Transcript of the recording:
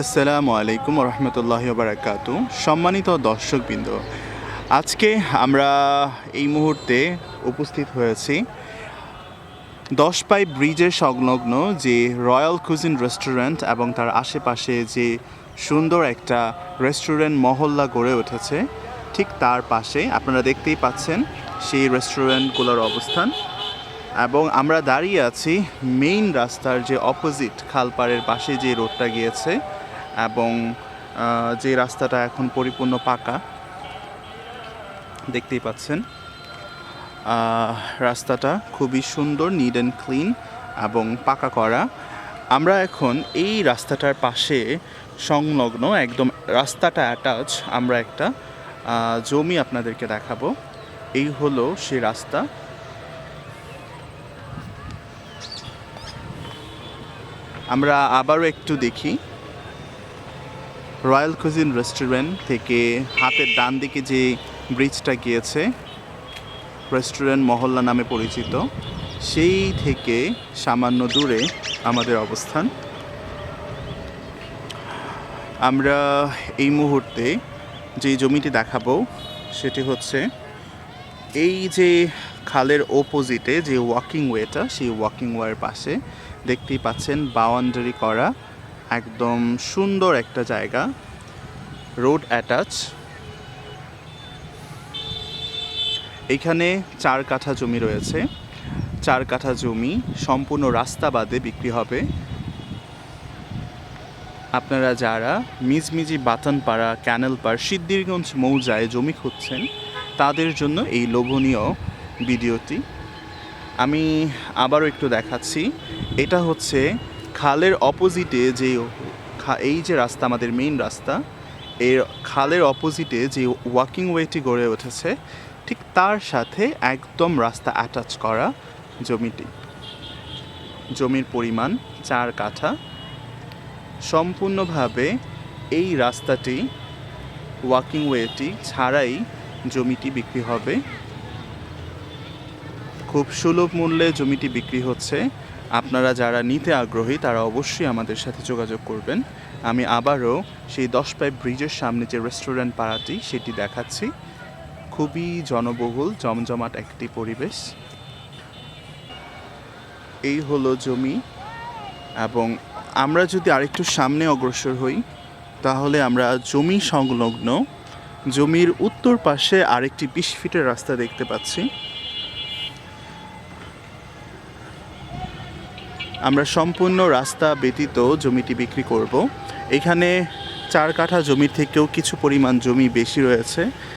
আসসালামু আলাইকুম রহমতুল্লাহ বারাকাতু সম্মানিত দর্শকবৃন্দ, আজকে আমরা এই মুহূর্তে উপস্থিত হয়েছি দশ পাই ব্রিজের সংলগ্ন যে রয়্যাল কুজিন রেস্টুরেন্ট এবং তার আশেপাশে যে সুন্দর একটা রেস্টুরেন্ট মহল্লা গড়ে উঠেছে, ঠিক তার পাশে আপনারা দেখতেই পাচ্ছেন সেই রেস্টুরেন্টগুলোর অবস্থান এবং আমরা দাঁড়িয়ে আছি মেইন রাস্তার যে অপোজিট খালপাড়ের পাশে যে রোডটা গিয়েছে এবং যে রাস্তাটা এখন পরিপূর্ণ পাকা, দেখতেই পাচ্ছেন। রাস্তাটা খুবই সুন্দর নিড অ্যান্ড ক্লিন এবং পাকা করা। আমরা এখন এই রাস্তাটার পাশে সংলগ্ন একদম রাস্তাটা অ্যাটাচ আমরা একটা জমি আপনাদেরকে দেখাবো। এই হলো সে রাস্তা। আমরা আবারও একটু দেখি। রয়্যাল কুজিন রেস্টুরেন্ট থেকে হাতের ডান দিকে যে ব্রিজটা গিয়েছে, রেস্টুরেন্ট মহল্লা নামে পরিচিত, সেই থেকে সামান্য দূরে আমাদের অবস্থান। আমরা এই মুহূর্তে যে জমিটি দেখাবো, সেটি হচ্ছে এই যে খালের অপোজিটে যে ওয়াকিং ওয়েটা সেই ওয়াকিং ওয়ের পাশে দেখতেই পাচ্ছেন বাউন্ডারি করা একদম সুন্দর একটা জায়গা রোড অ্যাটাচ এখানে চার কাঠা জমি রয়েছে। চার কাঠা জমি সম্পূর্ণ রাস্তা বাদে বিক্রি হবে। আপনারা যারা মিজমিজি বাতানপাড়া ক্যানেলপাড় সিদ্দিরগঞ্জ মৌজায় জমি খুঁজছেন, তাদের জন্য এই লোভনীয় ভিডিওটি। আমি আবারও একটু দেখাচ্ছি। এটা হচ্ছে খালের অপোজিটে যে এই যে রাস্তা, আমাদের মেইন রাস্তা, এর খালের অপোজিটে যে ওয়াকিং ওয়েটি গড়ে উঠেছে, ঠিক তার সাথে একদম রাস্তা অ্যাটাচ করা জমিটি। জমির পরিমাণ চার কাঠা। সম্পূর্ণভাবে এই রাস্তাটি ওয়াকিং ওয়েটি ছাড়াই জমিটি বিক্রি হবে। খুব সুলভ মূল্যে জমিটি বিক্রি হচ্ছে। আপনারা যারা নিতে আগ্রহী, তারা অবশ্যই আমাদের সাথে যোগাযোগ করবেন। আমি আবারও সেই দশ পাইপ ব্রিজের সামনে যে রেস্টুরেন্ট পাড়াটি, সেটি দেখাচ্ছি। খুবই জনবহুল, জমজমাট একটি পরিবেশ। এই হলো জমি। এবং আমরা যদি আরেকটু সামনে অগ্রসর হই, তাহলে আমরা জমি সংলগ্ন। জমির উত্তর পাশে আরেকটি বিশ ফিটের রাস্তা দেখতে পাচ্ছি। আমরা সম্পূর্ণ রাস্তা ব্যতীত জমিটি বিক্রি করব। এখানে চার কাঠা জমির থেকেও কিছু পরিমাণ জমি বেশি রয়েছে।